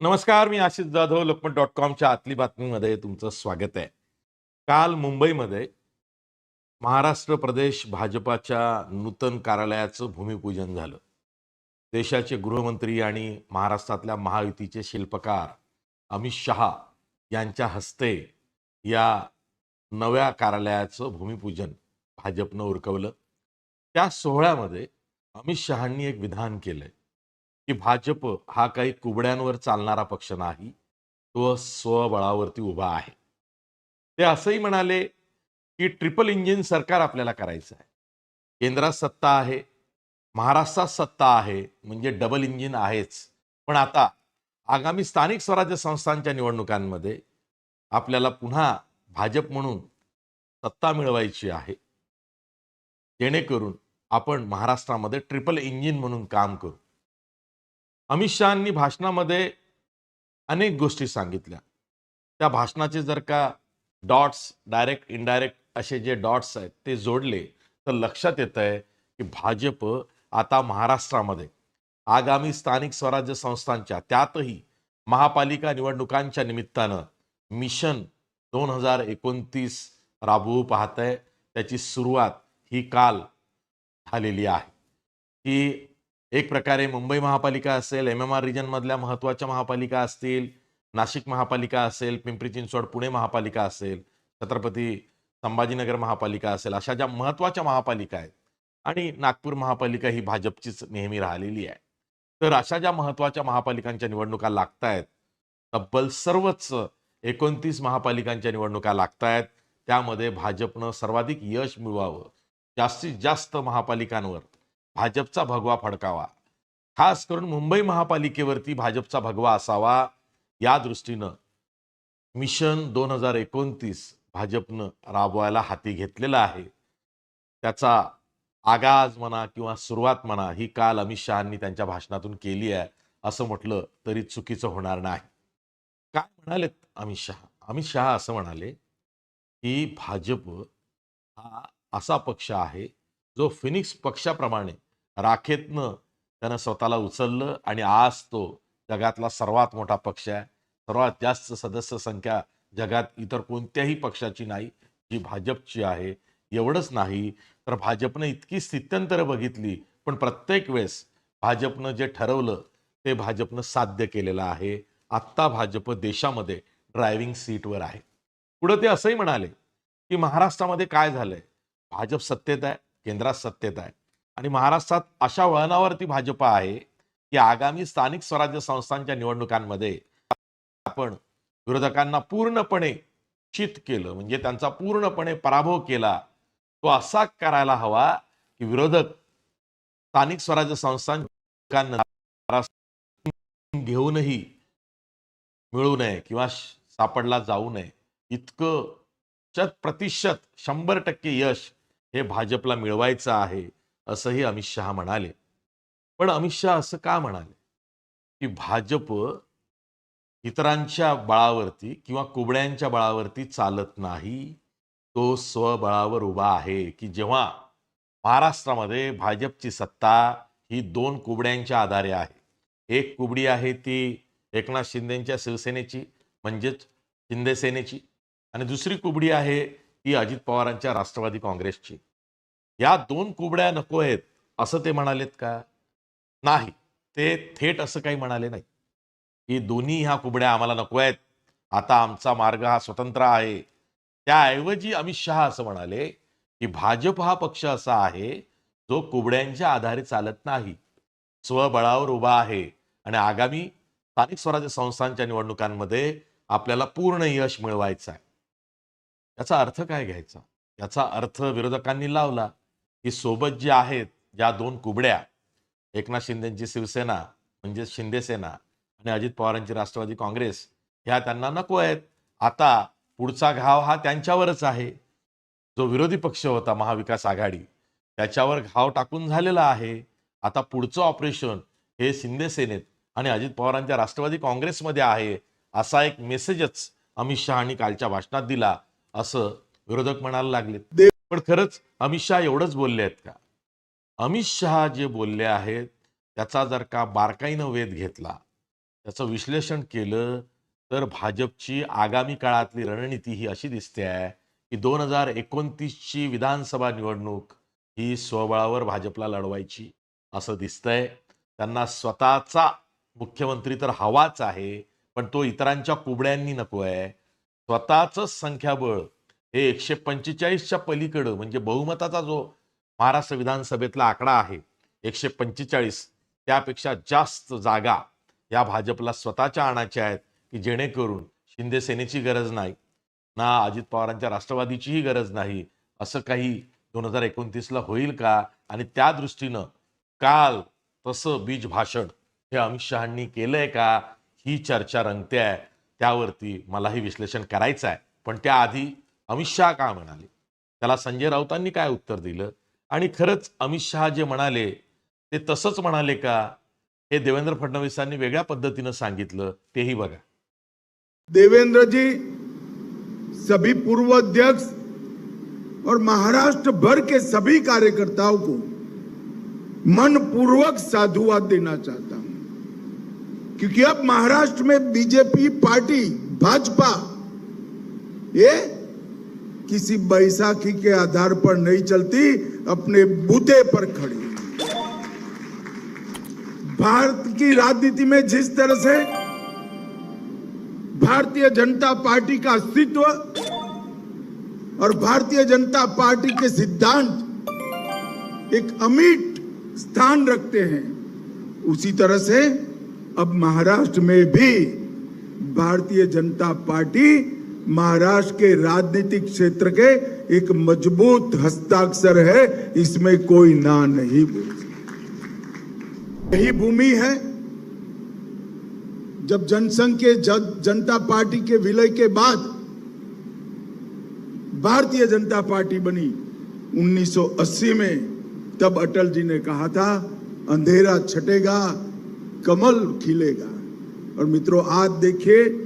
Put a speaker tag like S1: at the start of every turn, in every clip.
S1: नमस्कार मी आशिष जाधव लोकमत डॉट कॉमच्या आतली बातमीमध्ये तुमचं स्वागत आहे. काल मुंबईमध्ये महाराष्ट्र प्रदेश भाजपाच्या नूतन कार्यालयाचं भूमिपूजन झालं. देशाचे गृहमंत्री आणि महाराष्ट्रातल्या महायुतीचे शिल्पकार अमित शहा यांच्या हस्ते या नव्या कार्यालयाचं भूमिपूजन भाजपनं उरकवलं. त्या सोहळ्यामध्ये अमित शहांनी एक विधान केलंय. की भाजप हा काही कुबड्यांवर चालणारा पक्ष नाही तो स्वबळावरती उभा आहे. ते असंही म्हणाले की ट्रिपल इंजिन सरकार आपल्याला करायचं आहे. केंद्रात सत्ता आहे महाराष्ट्रात सत्ता आहे म्हणजे डबल इंजिन आहेच. पण आता आगामी स्थानिक स्वराज्य संस्थांच्या निवडणुकांमध्ये आपल्याला पुन्हा भाजप म्हणून सत्ता मिळवायची आहे. जेणेकरून आपण महाराष्ट्रामध्ये ट्रिपल इंजिन म्हणून काम करू. अमित शहानी भाषणामध्ये अनेक गोष्टी सांगितल्या. त्या भाषणाचे जर का डॉट्स डायरेक्ट इनडायरेक्ट असे जे डॉट्स आहेत ते जोडले तर लक्षात येत आहे की भाजप आता महाराष्ट्रामध्ये आगामी स्थानिक स्वराज्य संस्थांच्या त्यातही महापालिका निवडणुकांच्या निमित्तानं मिशन दोन हजार एकोणतीस राबवू पाहत आहे त्याची सुरुवात ही काल झालेली आहे. की एक प्रकारे मुंबई महापालिका असेल एम एम आर रिजनमधल्या महत्त्वाच्या महापालिका असतील नाशिक महापालिका असेल पिंपरी चिंचवड पुणे महापालिका असेल छत्रपती संभाजीनगर महापालिका असेल अशा ज्या महत्त्वाच्या महापालिका आहेत आणि नागपूर महापालिका ही भाजपचीच नेहमी राहिलेली आहे. तर अशा ज्या महत्त्वाच्या महापालिकांच्या निवडणुका लागत आहेत तब्बल सर्वच एकोणतीस महापालिकांच्या निवडणुका लागत आहेत त्यामध्ये भाजपनं सर्वाधिक यश मिळवावं. जास्तीत जास्त महापालिकांवर भाजपचा भगवा फडकावा. खास करून मुंबई महापालिकेवरती भाजपचा भगवा असावा या दृष्टीनं मिशन दोन हजार एकोणतीस भाजपनं राबवायला हाती घेतलेला आहे. त्याचा आगाज म्हणा किंवा सुरुवात म्हणा ही काल अमित शहानी त्यांच्या भाषणातून केली आहे असं म्हटलं तरी चुकीचं होणार नाही. काय म्हणालेत अमित शहा? अमित शहा असं म्हणाले की भाजप हा असा पक्ष आहे जो फिनिक्स पक्षाप्रमाणे राखेतनं त्यानं स्वतःला उचललं आणि आज तो जगातला सर्वात मोठा पक्ष आहे. सर्वात जास्त सदस्य संख्या जगात इतर कोणत्याही पक्षाची नाही जी भाजपची आहे. एवढंच नाही तर भाजपनं इतकी स्थित्यंतरं बघितली पण प्रत्येक वेळेस भाजपनं जे ठरवलं ते भाजपनं साध्य केलेलं आहे. आत्ता भाजप देशामध्ये ड्रायव्हिंग सीटवर आहे. पुढं ते असंही म्हणाले की महाराष्ट्रामध्ये काय झालंय? भाजप सत्तेत आहे केंद्रात सत्तेत आहे. आणि महाराष्ट्रात अशा वळणावरती भाजप आहे की आगामी स्थानिक स्वराज्य संस्थांच्या निवडणुकांमध्ये आपण विरोधकांना पूर्णपणे चित केलं म्हणजे त्यांचा पूर्णपणे पराभव केला तो असा करायला हवा की विरोधक स्थानिक स्वराज्य संस्थांना घेऊनही मिळू नये किंवा सापडला जाऊ नये. इतकं शत प्रतिशत शंभर टक्के यश हे भाजपला मिळवायचं आहे. असंही अमित शहा म्हणाले. पण अमित शहा असं का म्हणाले? की भाजप इतरांच्या बळावरती किंवा कुबड्यांच्या बळावरती चालत नाही. तो स्वबळावर उभा आहे की जेव्हा महाराष्ट्रामध्ये भाजपची सत्ता ही दोन कुबड्यांच्या आधारे आहे. एक कुबडी आहे ती एकनाथ शिंदेच्या शिवसेनेची म्हणजेच शिंदे सेनेची आणि दुसरी कुबडी आहे ती अजित पवारांच्या राष्ट्रवादी काँग्रेसची. या दोन कुबड्या नको आहेत. असं ते म्हणालेत का? नाही. ते थेट असं काही म्हणाले नाही की दोन्ही ह्या कुबड्या आम्हाला नको आहेत. आता आमचा मार्ग हा स्वतंत्र आहे. त्याऐवजी अमित शहा असं म्हणाले की भाजप हा पक्ष असा आहे जो कुबड्यांच्या आधारे चालत नाही. स्वबळावर उभा आहे. आणि आगामी स्थानिक स्वराज्य संस्थांच्या निवडणुकांमध्ये आपल्याला पूर्ण यश मिळवायचं आहे. याचा अर्थ काय घ्यायचा? याचा अर्थ विरोधकांनी लावला. की सोबत जे आहेत ज्या दोन कुबड्या एकनाथ शिंदेची शिवसेना म्हणजे शिंदेसेना आणि अजित पवारांची राष्ट्रवादी काँग्रेस ह्या त्यांना नको आहेत. आता पुढचा घाव हा त्यांच्यावरच आहे. जो विरोधी पक्ष होता महाविकास आघाडी त्याच्यावर घाव टाकून झालेला आहे. आता पुढचं ऑपरेशन हे शिंदे सेनेत आणि अजित पवारांच्या राष्ट्रवादी काँग्रेसमध्ये आहे असा एक मेसेजच अमित शहानी कालच्या भाषणात दिला असं विरोधक म्हणायला लागले पण खरंच अमित शहा एवढंच बोलले आहेत का? अमित शहा जे बोलले आहेत त्याचा जर का बारकाईनं वेध घेतला त्याचं विश्लेषण केलं तर भाजपची आगामी काळातली रणनीती ही अशी दिसते आहे की दोन हजार एकोणतीसची विधानसभा निवडणूक ही स्वबळावर भाजपला लढवायची असं दिसतंय. त्यांना स्वतःचा मुख्यमंत्री तर हवाच आहे पण तो इतरांच्या कुबड्यांनी नको आहे. स्वतःच संख्याबळ हे एकशे पंचेचाळीसच्या पलीकडं म्हणजे बहुमताचा जो महाराष्ट्र विधानसभेतला आकडा आहे एकशे पंचेचाळीस त्यापेक्षा जास्त जागा या भाजपला स्वतःच्या आणायच्या आहेत की जेणेकरून शिंदे सेनेची गरज नाही ना अजित पवारांच्या राष्ट्रवादीचीही गरज नाही असं काही दोन हजार एकोणतीसला होईल का? आणि त्या दृष्टीनं काल तसं बीज भाषण हे अमित शहांनी केलंय का? ही चर्चा रंगते आहे त्यावरती मलाही विश्लेषण करायचं आहे. पण त्याआधी अमित शहा का म्हणाले? त्याला संजय राऊतांनी काय उत्तर दिलं? आणि खरंच अमित शहा जे म्हणाले ते तसंच म्हणाले का? हे देवेंद्र फडणवीसांनी वेगळ्या पद्धतीनं सांगितलं तेही बघा.
S2: देवेंद्रजी सभी पूर्व अध्यक्ष और महाराष्ट्र भर के सभी कार्यकर्ताओं को मन पूर्वक साधुवाद देना चाहता हूं। क्योंकि अब महाराष्ट्र में बीजेपी पार्टी भाजपा ये किसी बैसाखी के आधार पर नहीं चलती, अपने बूते पर खड़ी। भारत की राजनीति में जिस तरह से भारतीय जनता पार्टी का अस्तित्व और भारतीय जनता पार्टी के सिद्धांत एक अमिट स्थान रखते हैं, उसी तरह से अब महाराष्ट्र में भी भारतीय जनता पार्टी महाराष्ट्र के राजनीतिक क्षेत्र के एक मज़बूत हस्ताक्षर है, इसमें कोई ना नहीं बोल यही भूमि है। जब जनसंघ के जन- जनता पार्टी के विलय के बाद भारतीय जनता पार्टी बनी 1980 में, तब अटल जी ने कहा था, अंधेरा छटेगा, कमल खिलेगा। और मित्रों, आज देखिए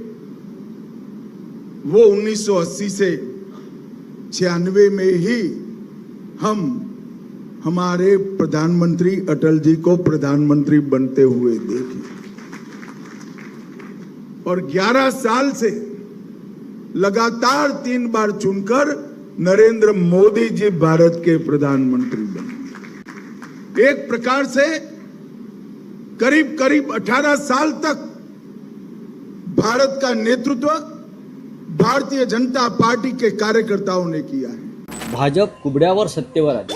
S2: वो 1980 से छियानवे में ही हम हमारे प्रधानमंत्री अटल जी को प्रधानमंत्री बनते हुए देखे। और 11 साल से लगातार तीन बार चुनकर नरेंद्र मोदी जी भारत के प्रधानमंत्री बने। एक प्रकार से करीब करीब 18 साल तक भारत का नेतृत्व भारतीय जनता पार्टी के कार्यकर्ताओं ने किया है।
S3: भाजप कुबड्यावर सत्तेवर आली.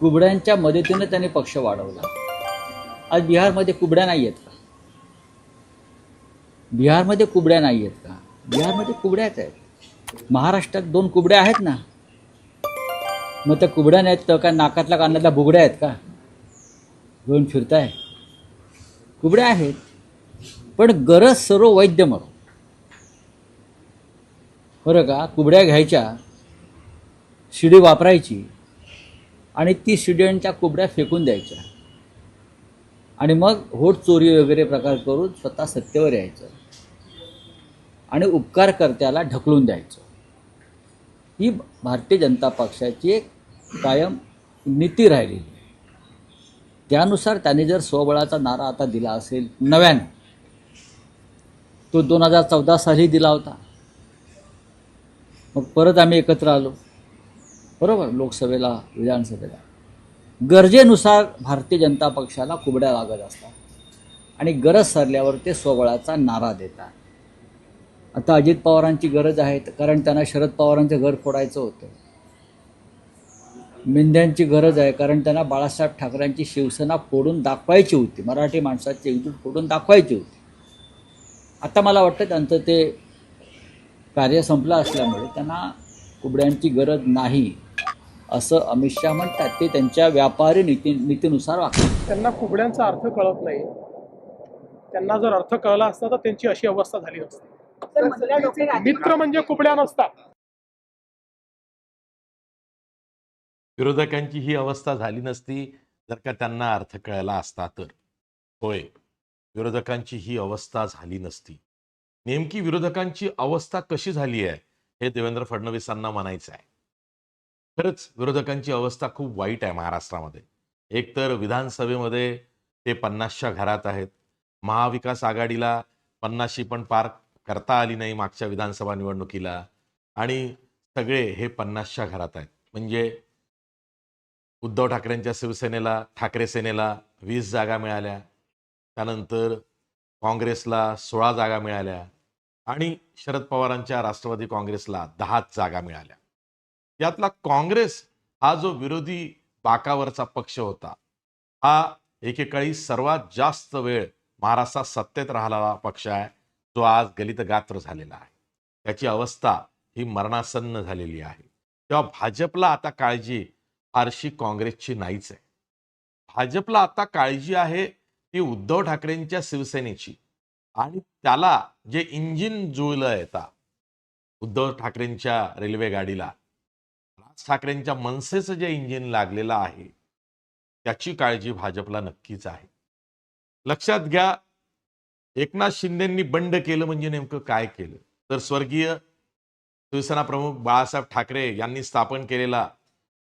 S3: कुबड्यांच्या मदतीने त्यांनी पक्ष वाढवला. आज बिहारमध्ये कुबड्या नाही आहेत का? बिहारमध्ये कुबड्या नाही आहेत का? बिहारमध्ये कुबड्याच आहेत. महाराष्ट्रात दोन कुबड्या आहेत ना? मग त्या कुबड्या नाहीत तर काय नाकातल्या कानातल्या बुगड्या आहेत का? घेऊन फिरताय. कुबड्या आहेत. पण गरज सर्व वैद्य मरो बरं का? कुबड्या घ्यायच्या शिडी वापरायची आणि ती शिड्यांच्या कुबड्या फेकून द्यायच्या. आणि मग होट चोरी वगैरे प्रकार करून स्वतः सत्तेवर यायचं. आणि उपकारकर्त्याला ढकलून द्यायचं. ही भारतीय जनता पक्षाची एक कायम नीती राहिलेली आहे. त्यानुसार त्याने जर स्वबळाचा नारा आता दिला असेल नव्यानं तो दोन हजार चौदा साली दिला होता. मग परत आम्ही एकत्र आलो. बरोबर? लोकसभेला विधानसभेला. गरजेनुसार भारतीय जनता पक्षाला कुबड्या लागत असतात. आणि गरज सरल्यावर ते स्वबळाचा नारा देतात. आता अजित पवारांची गरज आहे कारण त्यांना शरद पवारांचं घर फोडायचं होतं. मेंढ्यांची गरज आहे कारण त्यांना बाळासाहेब ठाकरेंची शिवसेना फोडून दाखवायची होती. मराठी माणसाची एकजूट फोडून दाखवायची होती. आता मला वाटतं त्यांचं ते कार्य संपलं असल्यामुळे त्यांना कुबड्यांची गरज नाही असं अमित शहा म्हणतात. ते त्यांच्या व्यापारी नीती नीतीनुसार वागतात.
S4: त्यांना कुबड्यांचा अर्थ कळत नाही. त्यांना जर अर्थ कळला असता तर त्यांची अशी अवस्था झाली
S5: डोके
S4: मित्र म्हणजे कुबड्या नसतात.
S1: विरोधकांची ही अवस्था झाली नसती जर का त्यांना अर्थ कळला असता तर. होय विरोधकांची ही अवस्था झाली नसती. नेमकी विरोधकांची अवस्था कशी झाली आहे हे देवेंद्र फडणवीसांना म्हणायचं आहे. खरंच विरोधकांची अवस्था खूप वाईट आहे महाराष्ट्रामध्ये. एक तर विधानसभेमध्ये ते पन्नासच्या घरात आहेत. महाविकास आघाडीला पन्नासशी पण पार करता आली नाही मागच्या विधानसभा निवडणुकीला. आणि सगळे हे पन्नासच्या घरात आहेत. म्हणजे उद्धव ठाकरेंच्या शिवसेनेला ठाकरे सेनेला वीस जागा मिळाल्या. त्यानंतर काँग्रेसला सोळा जागा मिळाल्या. आणि शरद पवारांच्या राष्ट्रवादी काँग्रेसला दहाच जागा मिळाल्या. यातला काँग्रेस हा जो विरोधी बाकावरचा पक्ष होता हा एकेकाळी सर्वात जास्त वेळ महाराष्ट्रात सत्तेत राहिलेला पक्ष आहे जो आज गलित गात्र झालेला आहे. त्याची अवस्था ही मरणासन्न झालेली आहे. तेव्हा भाजपला आता काळजी फारशी काँग्रेसची नाहीच आहे. भाजपला आता काळजी आहे ती उद्धव ठाकरेंच्या शिवसेनेची. आणि त्याला जे इंजिन जुळलं येता उद्धव ठाकरेंच्या रेल्वे गाडीला राज ठाकरेंच्या मनसेचं जे इंजिन लागलेलं आहे त्याची काळजी भाजपला नक्कीच आहे. लक्षात घ्या एकनाथ शिंदेंनी बंड केलं म्हणजे नेमकं काय केलं? तर स्वर्गीय शिवसेना प्रमुख बाळासाहेब ठाकरे यांनी स्थापन केलेला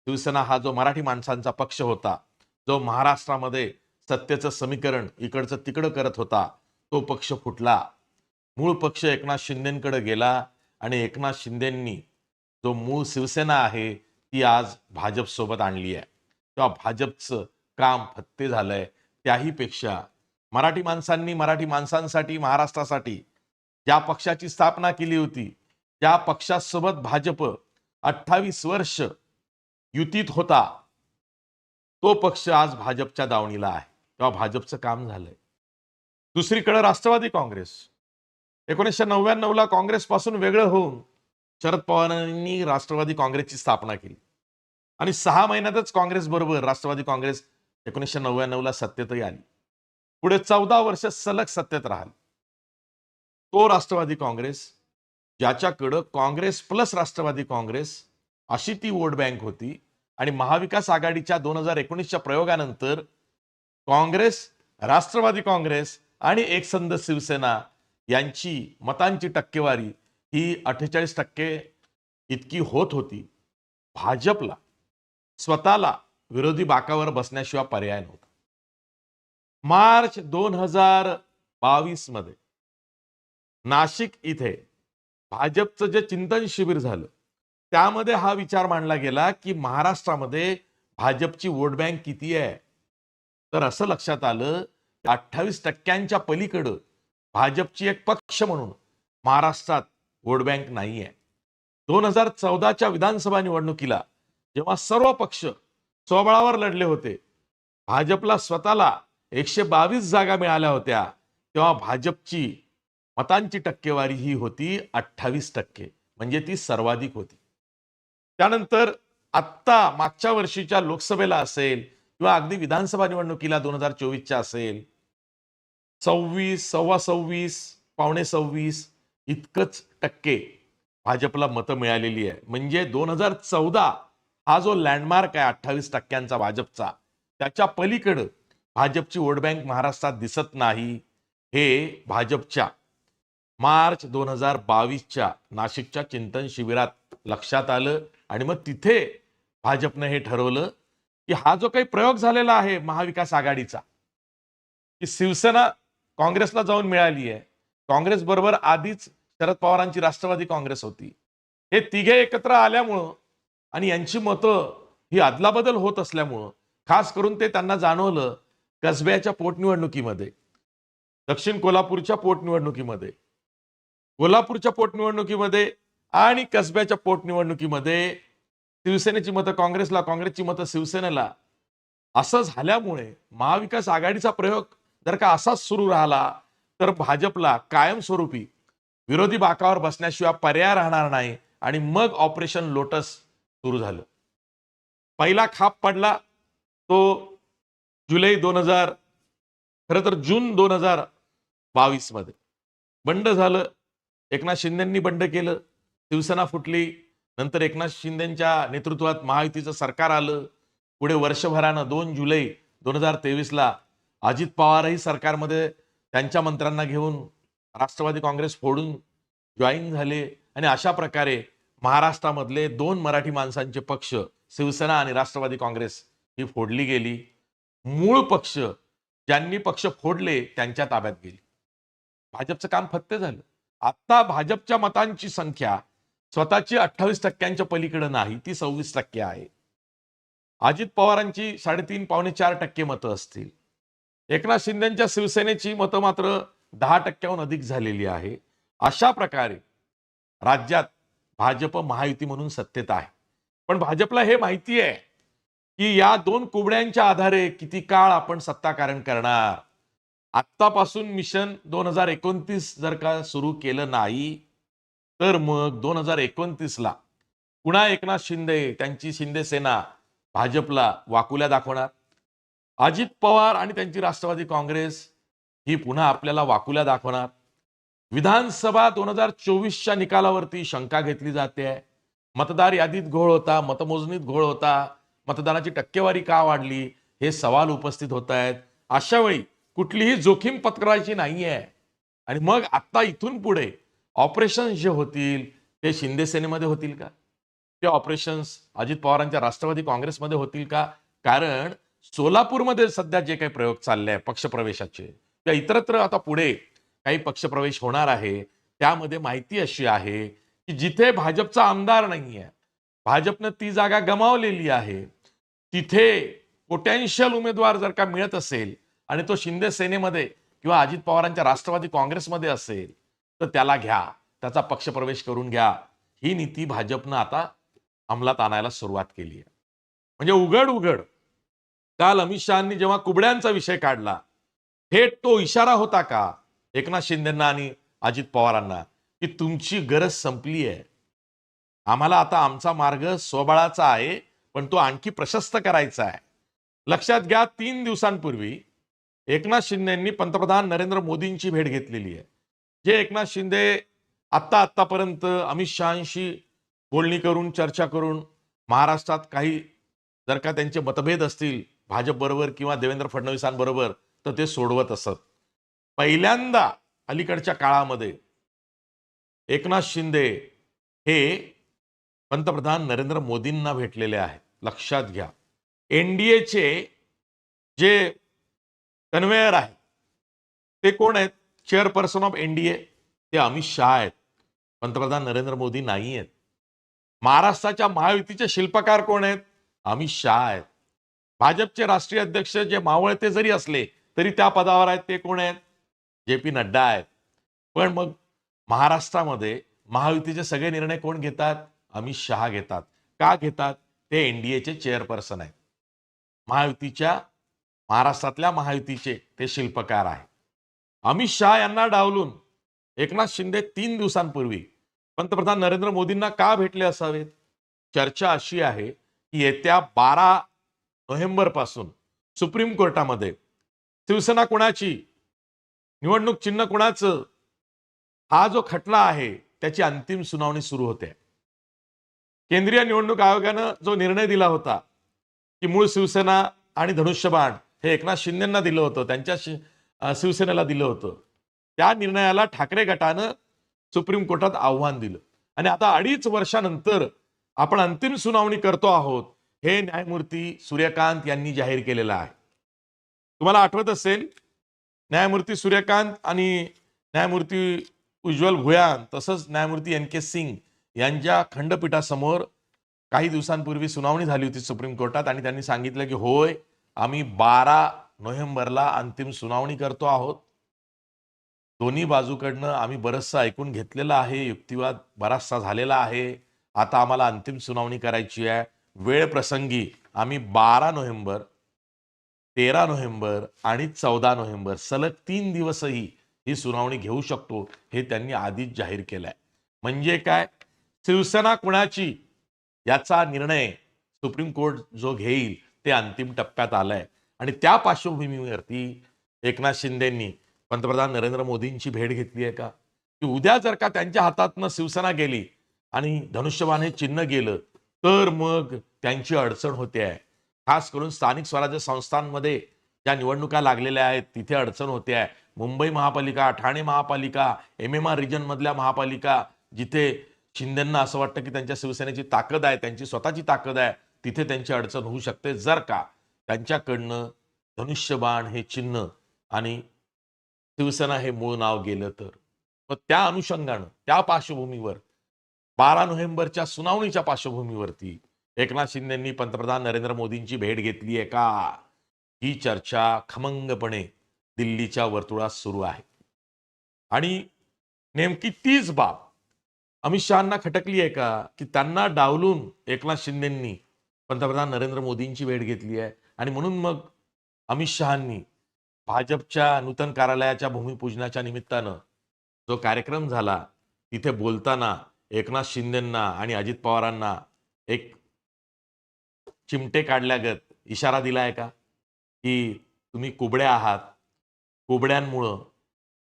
S1: शिवसेना हा जो मराठी माणसांचा पक्ष होता जो महाराष्ट्रामध्ये सत्तेचं समीकरण इकडचं तिकडं करत होता तो पक्ष फुटला. मूळ पक्ष एकनाथ शिंदेकडे गेला आणि एकनाथ शिंदेंनी जो मूळ शिवसेना आहे ती आज भाजपसोबत आणली आहे. तेव्हा भाजपचं काम फत्ते झालंय. त्याही पेक्षा मराठी माणसांनी मराठी माणसांसाठी महाराष्ट्रासाठी ज्या पक्षाची स्थापना केली होती त्या पक्षासोबत भाजप अठ्ठावीस वर्ष युतीत होता. तो पक्ष आज भाजपच्या दावणीला आहे. तेव्हा भाजपचं काम झालंय. दुसरीकडे राष्ट्रवादी काँग्रेस. एकोणीसशे नव्याण्णवला काँग्रेसपासून वेगळं होऊन शरद पवारांनी राष्ट्रवादी काँग्रेसची स्थापना केली. आणि सहा महिन्यातच काँग्रेस बरोबर राष्ट्रवादी काँग्रेस एकोणीसशे नव्याण्णवला सत्तेतही आली. पुढे चौदा वर्ष सलग सत्तेत राहिली. तो राष्ट्रवादी काँग्रेस ज्याच्याकडं काँग्रेस प्लस राष्ट्रवादी काँग्रेस अशी ती वोट बँक होती आणि महाविकास आघाडीच्या दोन हजार एकोणीसच्या प्रयोगानंतर काँग्रेस राष्ट्रवादी काँग्रेस आणि एकसंध शिवसेना यांची मतांची टक्केवारी ही अठ्ठेचाळीस टक्के इतकी होत होती. भाजपला स्वतःला विरोधी बाकावर बसण्याशिवाय पर्याय नव्हता. मार्च दोन हजार बावीसमध्ये नाशिक इथे भाजपचं जे चिंतन शिबिर झालं त्यामध्ये हा विचार मांडला गेला की महाराष्ट्रामध्ये भाजपची वोट बँक किती आहे? तर असं लक्षात आलं अठ्ठावीस टक्क्यांच्या पलीकडं भाजपची एक पक्ष म्हणून महाराष्ट्रात वोट बँक नाही आहे दोन हजार चौदाच्या विधानसभा निवडणुकीला जेव्हा सर्व पक्ष स्वबळावर लढले होते भाजपला स्वतःला एकशे बावीस जागा मिळाल्या होत्या तेव्हा भाजपची मतांची टक्केवारी ही होती अठ्ठावीस टक्के. म्हणजे ती सर्वाधिक होती. त्यानंतर आत्ता मागच्या वर्षीच्या लोकसभेला असेल किंवा अगदी विधानसभा निवडणुकीला दोन हजार चोवीसच्या असेल सव्वीस सव्वा सव्वीस पावणे सव्वीस इतकंच टक्के भाजपला मतं मिळालेली आहे म्हणजे दोन हजार चौदा हा जो लँडमार्क आहे अठ्ठावीस टक्क्यांचा भाजपचा त्याच्या पलीकडं भाजपची वोट बँक महाराष्ट्रात दिसत नाही. हे भाजपच्या मार्च दोन हजार बावीसच्या नाशिकच्या चिंतन शिबिरात लक्षात आलं आणि मग तिथे भाजपनं हे ठरवलं की हा जो काही प्रयोग झालेला आहे महाविकास आघाडीचा की शिवसेना काँग्रेसला जाऊन मिळाली आहे. काँग्रेस बरोबर आधीच शरद पवारांची राष्ट्रवादी काँग्रेस होती. हे तिघे एकत्र आल्यामुळं आणि यांची मतं ही अदलाबदल होत असल्यामुळं खास करून ते त्यांना जाणवलं कसब्याच्या पोटनिवडणुकीमध्ये दक्षिण कोल्हापूरच्या पोटनिवडणुकीमध्ये कोल्हापूरच्या पोटनिवडणुकीमध्ये आणि कसब्याच्या पोटनिवडणुकीमध्ये शिवसेनेची मतं काँग्रेसला काँग्रेसची मतं शिवसेनेला असं झाल्यामुळे महाविकास आघाडीचा प्रयोग जर का असाच सुरू राहिला तर भाजपला कायमस्वरूपी विरोधी बाकावर बसण्याशिवाय पर्याय राहणार नाही आणि मग ऑपरेशन लोटस सुरू झालं. पहिला खाप पडला तो जुलै दोन हजार खरं तर जून दोन हजार बावीसमध्ये. बंड झालं एकनाथ शिंदेंनी बंड केलं शिवसेना फुटली नंतर एकनाथ शिंदेच्या नेतृत्वात महायुतीचं सरकार आलं. पुढे वर्षभरानं दोन जुलै दोन हजार तेवीसला अजित पवारही सरकारमध्ये त्यांच्या मंत्र्यांना घेऊन राष्ट्रवादी काँग्रेस फोडून जॉईन झाले. आणि अशा प्रकारे महाराष्ट्रामधले दोन मराठी माणसांचे पक्ष शिवसेना आणि राष्ट्रवादी काँग्रेस ही फोडली गेली. मूळ पक्ष ज्यांनी पक्ष फोडले त्यांच्या ताब्यात गेली. भाजपचं काम फत्ते झालं. आता भाजपच्या मतांची संख्या स्वतःची अठ्ठावीस टक्क्यांच्या पलीकडे नाही ती सव्वीस टक्के आहे. अजित पवारांची साडेतीन पावणे चार टक्के मतं असतील. एकनाथ शिंदेच्या शिवसेनेची मतं मात्र दहा टक्क्याहून अधिक झालेली आहे. अशा प्रकारे राज्यात भाजप महायुती म्हणून सत्तेत आहे. पण भाजपला हे माहिती आहे की या दोन कोबड्यांच्या आधारे किती काळ आपण सत्ताकारण करणार? आत्तापासून मिशन दोन हजार एकोणतीस जर का सुरू केलं नाही तर मग दोन हजार एकोणतीसला पुन्हा एकनाथ शिंदे त्यांची शिंदे सेना भाजपला वाकुल्या दाखवणार. अजित पवार आणि त्यांची राष्ट्रवादी काँग्रेस ही पुन्हा आपल्याला वाकुल्या दाखवणार. विधानसभा दोन हजार चोवीसच्या निकालावरती शंका घेतली जाते. मतदार यादीत घोळ होता मतमोजणीत घोळ होता. मतदानाची टक्केवारी का वाढली हे सवाल उपस्थित होत आहेत. अशा वेळी कुठलीही जोखीम पत्करायची नाही आहे आणि मग आता इथून पुढे ऑपरेशन्स जे होतील ते शिंदे सेनेमध्ये होतील का? ते ऑपरेशन्स अजित पवारांच्या राष्ट्रवादी काँग्रेसमध्ये होतील का? कारण सोलापूरमध्ये सध्या जे काही प्रयोग चालले आहे पक्षप्रवेशाचे किंवा इतरत्र आता पुढे काही पक्षप्रवेश होणार आहे. त्यामध्ये माहिती अशी आहे की जिथे भाजपचा आमदार नाही आहे भाजपनं ती जागा गमावलेली आहे तिथे पोटेन्शियल उमेदवार जर का मिळत असेल आणि तो शिंदे सेनेमध्ये किंवा अजित पवारांच्या राष्ट्रवादी काँग्रेसमध्ये असेल तर त्याला घ्या त्याचा पक्षप्रवेश करून घ्या. ही नीती भाजपनं आता अंमलात आणायला सुरुवात केली आहे. म्हणजे उघड उघड काल अमित शहानी जेव्हा कुबड्यांचा विषय काढला थेट तो इशारा होता का? एकनाथ शिंदेना आणि अजित पवारांना की तुमची गरज संपली आहे. आम्हाला आता आमचा मार्ग स्वबळाचा आहे पण तो आणखी प्रशस्त करायचा आहे. लक्षात घ्या तीन दिवसांपूर्वी एकनाथ शिंदेंनी पंतप्रधान नरेंद्र मोदींची भेट घेतलेली आहे. जे एकनाथ शिंदे आत्ता आत्तापर्यंत अमित शहाशी बोलणी करून चर्चा करून महाराष्ट्रात काही जर का त्यांचे मतभेद असतील भाजपबरोबर किंवा देवेंद्र फडणवीसांबरोबर तर ते सोडवत असत. पहिल्यांदा अलीकडच्या काळामध्ये एकनाथ शिंदे हे पंतप्रधान नरेंद्र मोदींना भेटलेले आहेत. लक्षात घ्या. एनडीएचे जे कन्व्हेयर आहेत ते कोण आहेत? चेअरपर्सन ऑफ एनडीए ते अमित शहा आहेत. पंतप्रधान नरेंद्र मोदी नाही आहेत महाराष्ट्राच्या महायुतीचे शिल्पकार कोण आहेत? अमित शहा आहेत. भाजपचे राष्ट्रीय अध्यक्ष जे मावळते जरी असले तरी त्या पदावर आहेत ते कोण आहेत? जे पी नड्डा आहेत. पण मग महाराष्ट्रामध्ये महायुतीचे सगळे निर्णय कोण घेतात? अमित शहा घेतात. का घेतात? ते एनडीएचे चेअरपर्सन आहेत. महायुतीच्या महाराष्ट्रातल्या महायुतीचे ते शिल्पकार आहे अमित शहा यांना डावलून एकनाथ शिंदे तीन दिवसांपूर्वी पंतप्रधान नरेंद्र मोदींना का भेटले असावेत? चर्चा अशी आहे की येत्या बारा नोव्हेंबरपासून सुप्रीम कोर्टामध्ये. शिवसेना कुणाची? निवडणूक चिन्ह कुणाचं? हा जो खटला आहे त्याची अंतिम सुनावणी सुरू होते. केंद्रीय निवडणूक आयोगानं जो निर्णय दिला होता की मूळ शिवसेना आणि धनुष्यबाण हे एकनाथ शिंदेना दिलं होतं त्यांच्या शि- शिवसेनेला दिलं होतं त्या निर्णयाला ठाकरे गटानं सुप्रीम कोर्टात आव्हान दिलं. आणि आता अडीच वर्षानंतर आपण अंतिम सुनावणी करतो आहोत हे न्यायमूर्ती सूर्यकांत यांनी जाहीर केलेलं आहे. तुम्हाला आठवत असेल न्यायमूर्ती सूर्यकांत आणि न्यायमूर्ती उज्ज्वल भुयान तसंच न्यायमूर्ती एन के सिंग यांच्या खंडपीठासमोर काही दिवसांपूर्वी सुनावणी झाली होती सुप्रीम कोर्टात आणि त्यांनी सांगितलं की होय आम्ही बारा नोव्हेंबरला अंतिम सुनावणी करतो आहोत. दोन्ही बाजूकडनं आम्ही बरंचसं ऐकून घेतलेलं आहे युक्तिवाद बराचसा झालेला आहे. आता आम्हाला अंतिम सुनावणी करायची आहे. वेळ प्रसंगी आम्ही बारा नोव्हेंबर तेरा नोव्हेंबर आणि चौदा नोव्हेंबर सलग तीन दिवसही ही सुनावणी घेऊ शकतो हे त्यांनी आधीच जाहीर केलंय. म्हणजे काय? शिवसेना कुणाची? याचा निर्णय सुप्रीम कोर्ट जो घेईल ते अंतिम टप्प्यात आलाय. आणि त्या पार्श्वभूमीवरती एकनाथ शिंदेंनी पंतप्रधान नरेंद्र मोदींची भेट घेतली आहे का? की उद्या जर का त्यांच्या हातातनं शिवसेना गेली आणि धनुष्यबाण हे चिन्ह गेलं तर मग त्यांची अडचण होते आहे. खास करून स्थानिक स्वराज्य संस्थांमध्ये ज्या निवडणुका लागलेल्या आहेत तिथे अडचण होते आहे. मुंबई महापालिका ठाणे महापालिका एम एम आर रिजनमधल्या महापालिका जिथे शिंदेंना असं वाटतं की त्यांच्या शिवसेनेची ताकद आहे त्यांची स्वतःची ताकद आहे तिथे त्यांची अडचण होऊ शकते. जर का त्यांच्याकडनं धनुष्यबाण हे चिन्ह आणि शिवसेना हे मूळ नाव गेलं तर. मग त्या अनुषंगानं त्या पार्श्वभूमीवर बारा नोव्हेंबरच्या सुनावणीच्या पार्श्वभूमीवरती एकनाथ शिंदेंनी पंतप्रधान नरेंद्र मोदींची भेट घेतली आहे का? ही चर्चा खमंगपणे दिल्लीच्या वर्तुळात सुरू आहे. आणि नेमकी तीच बाब अमित शहाना खटकली आहे का? की त्यांना डावलून एकनाथ शिंदेंनी पंतप्रधान नरेंद्र मोदींची भेट घेतली आहे. आणि म्हणून मग अमित शहांनी भाजपच्या नूतन कार्यालयाच्या भूमिपूजनाच्या निमित्तानं जो कार्यक्रम झाला तिथे बोलताना एकनाथ शिंदेंना आणि अजित पवारांना एक चिमटे काढल्यागत इशारा दिला आहे का? की तुम्ही कुबड्या आहात. कुबड्यांमुळं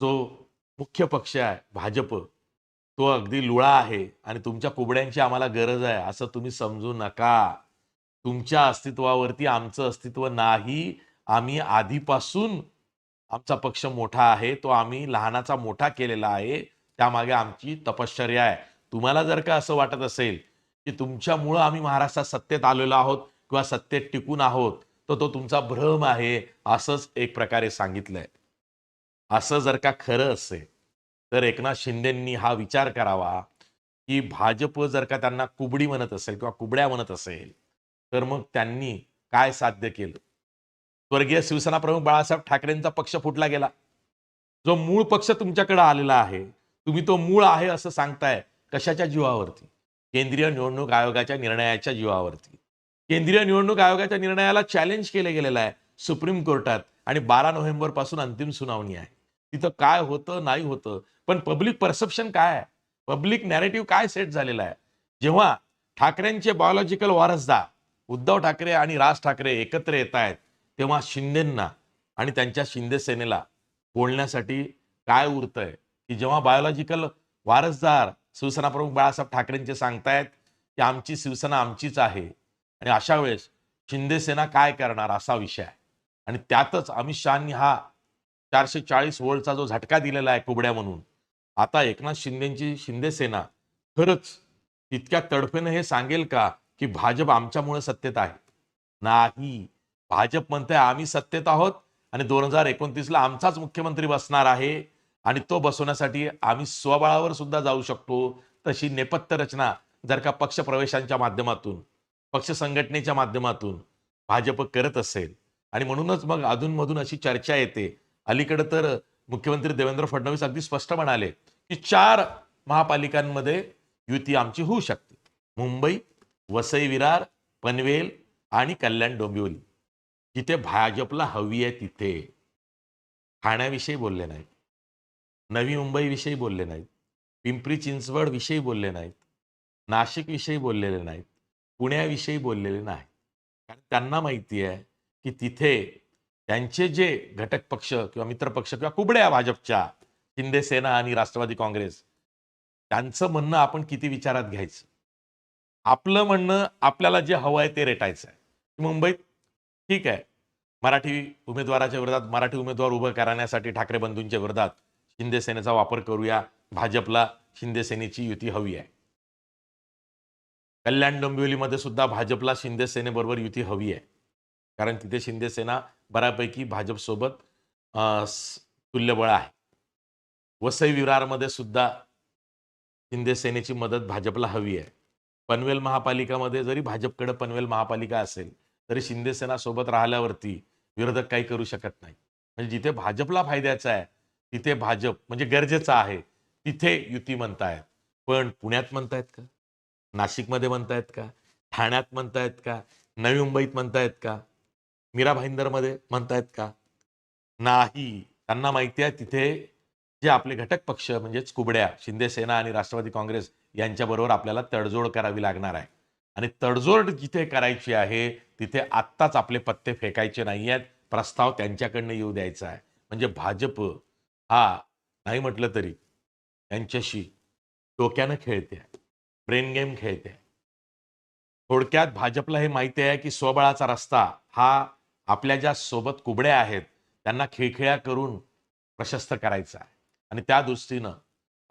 S1: जो मुख्य पक्ष आहे भाजप तो अगदी लुळा आहे आणि तुमच्या कुबड्यांची आम्हाला गरज आहे असं तुम्ही समजू नका. तुमच्या अस्तित्वावरती आमचं अस्तित्व नाही. आम्ही आधीपासून आमचा पक्ष मोठा आहे तो आम्ही लहानाचा मोठा केलेला आहे त्यामागे आमची तपश्चर्या आहे. तुम्हाला जर का असं वाटत असेल की तुमच्यामुळं आम्ही महाराष्ट्रात सत्तेत आलेलो आहोत किंवा सत्तेत टिकून आहोत तर तो तुमचा भ्रम आहे असंच एक प्रकारे सांगितलंय. असं जर का खरं असेल तर एकनाथ शिंदेंनी हा विचार करावा की भाजप जर का त्यांना कुबडी म्हणत असेल किंवा कुबड्या म्हणत असेल तर मग त्यांनी काय साध्य केलं? स्वर्गीय शिवसेना प्रमुख बाळासाहेब ठाकरेंचा पक्ष फुटला गेला. जो मूळ पक्ष तुमच्याकडे आलेला आहे तुम्ही तो मूळ आहे असं सांगताय कशाच्या जीवावरती? केंद्रीय निवडणूक आयोगाच्या निर्णयाच्या जीवावरती. केंद्रीय निवडणूक आयोगाच्या निर्णयाला चॅलेंज केलं गेलेलं आहे सुप्रीम कोर्टात आणि बारा नोव्हेंबरपासून अंतिम सुनावणी आहे. तिथं काय होतं नाही होतं पण पब्लिक परसेप्शन काय आहे? पब्लिक नॅरेटिव्ह काय सेट झालेला आहे? जेव्हा ठाकरेंचे बायोलॉजिकल वारसदार उद्धव ठाकरे आणि राज ठाकरे एकत्र येत आहेत तेव्हा शिंदेंना आणि त्यांच्या शिंदे सेनेला बोलण्यासाठी काय उरतंय? की जेव्हा बायोलॉजिकल वारसदार शिवसेना प्रमुख बाळासाहेब ठाकरेंचे सांगतायत की आमची शिवसेना आमचीच आहे. आणि अशा वेळेस शिंदे सेना काय करणार असा विषय आहे. आणि त्यातच अमित शहानी हा चारशे चाळीस वोल्टचा जो झटका दिलेला आहे कुबड्या म्हणून आता एकनाथ शिंदेची शिंदेसेना खरंच तितक्या तडफेनं हे सांगेल का की भाजप आमच्यामुळे सत्तेत आहे? नाही. भाजप म्हणते आम्ही सत्तेत आहोत आणि दोन हजार एकोणतीसला आमचाच मुख्यमंत्री बसणार आहे. आणि तो बसवण्यासाठी आम्ही स्वबळावर सुद्धा जाऊ शकतो तशी नेपथ्य रचना जर का पक्ष प्रवेशांच्या माध्यमातून पक्ष संघटनेच्या माध्यमातून भाजप करत असेल. आणि म्हणूनच मग अधूनमधून अशी चर्चा येते. अलीकडे तर मुख्यमंत्री देवेंद्र फडणवीस अगदी स्पष्ट म्हणाले की चार महापालिकांमध्ये युती आमची होऊ शकते. मुंबई वसई विरार पनवेल आणि कल्याण डोंबिवली. जिथे भाजपला हवी आहे तिथे. खाण्याविषयी बोलले नाही नवी मुंबईविषयी बोलले नाहीत. पिंपरी चिंचवड विषयी बोलले नाहीत. नाशिक विषयी बोललेले नाहीत. पुण्याविषयी बोललेले नाहीत. कारण त्यांना माहिती आहे की तिथे त्यांचे जे घटक पक्ष किंवा मित्रपक्ष किंवा कुबड्या भाजपच्या शिंदे सेना आणि राष्ट्रवादी काँग्रेस त्यांचं म्हणणं आपण किती विचारात घ्यायचं? आपलं म्हणणं आपल्याला जे हवं आहे ते रेटायचं आहे. मुंबईत ठीक आहे. मराठी उमेदवाराच्या विरोधात मराठी उमेदवार उभं करण्यासाठी ठाकरे बंधूंच्या विरोधात शिंदेसेनेचा वापर करूया भाजपला शिंदेसेनेची युती हवी आहे. कल्याण डोंबिवलीमध्ये सुद्धा भाजपला शिंदे सेनेबरोबर युती हवी आहे. कारण तिथे शिंदे सेना बऱ्यापैकी भाजपसोबत तुल्यबळ आहे. वसई विरारमध्ये सुद्धा शिंदे सेनेची मदत भाजपला हवी आहे. पनवेल महापालिकामध्ये जरी भाजपकडे पनवेल महापालिका असेल तरी शिंदे सेना सोबत राहिल्यावरती विरोधक काही करू शकत नाही. म्हणजे जिथे भाजपला फायद्याचा आहे तिथे भाजप म्हणजे गरजेचं आहे. तिथे युती म्हणतायत. पण पुण्यात म्हणतायत का? नाशिकमध्ये म्हणतायत का? ठाण्यात म्हणतायत का? नवी मुंबईत म्हणतायत का? मीरा भाईंदरमध्ये म्हणतायत का? नाही. त्यांना माहिती आहे तिथे जे आपले घटक पक्ष म्हणजेच कुबड्या शिंदे सेना आणि राष्ट्रवादी काँग्रेस यांच्याबरोबर आपल्याला तडजोड करावी लागणार आहे. आणि तडजोड जिथे करायची आहे तिथे आत्ताच आपले पत्ते फेकायचे नाही आहेत प्रस्ताव त्यांच्याकडनं येऊ द्यायचा आहे. म्हणजे भाजप हा नाही म्हटलं तरी त्यांच्याशी डोक्यानं खेळते ब्रेन गेम खेळते. थोडक्यात भाजपला हे माहिती आहे की स्वबळाचा रस्ता हा आपल्या ज्या सोबत कुबड्या आहेत त्यांना खिळखिळ्या करून प्रशस्त करायचा आहे. आणि त्या दृष्टीनं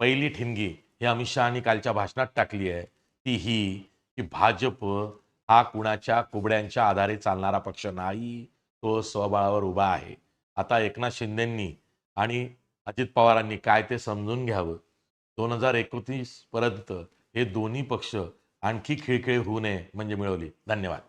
S1: पहिली ठिणगी हे अमित शहानी कालच्या भाषणात टाकली आहे ती ही की भाजप हा कुणाच्या कुबड्यांच्या आधारे चालणारा पक्ष नाही तो स्वबळावर उभा आहे. आता एकनाथ शिंदेंनी आणि अजित पवारांनी काय ते समजून घ्यावं? दोन हजार एकोणतीस पर्यंत हे दोन्ही पक्ष आणखी खिळखिळ होऊ नये म्हणजे मिळवली. धन्यवाद.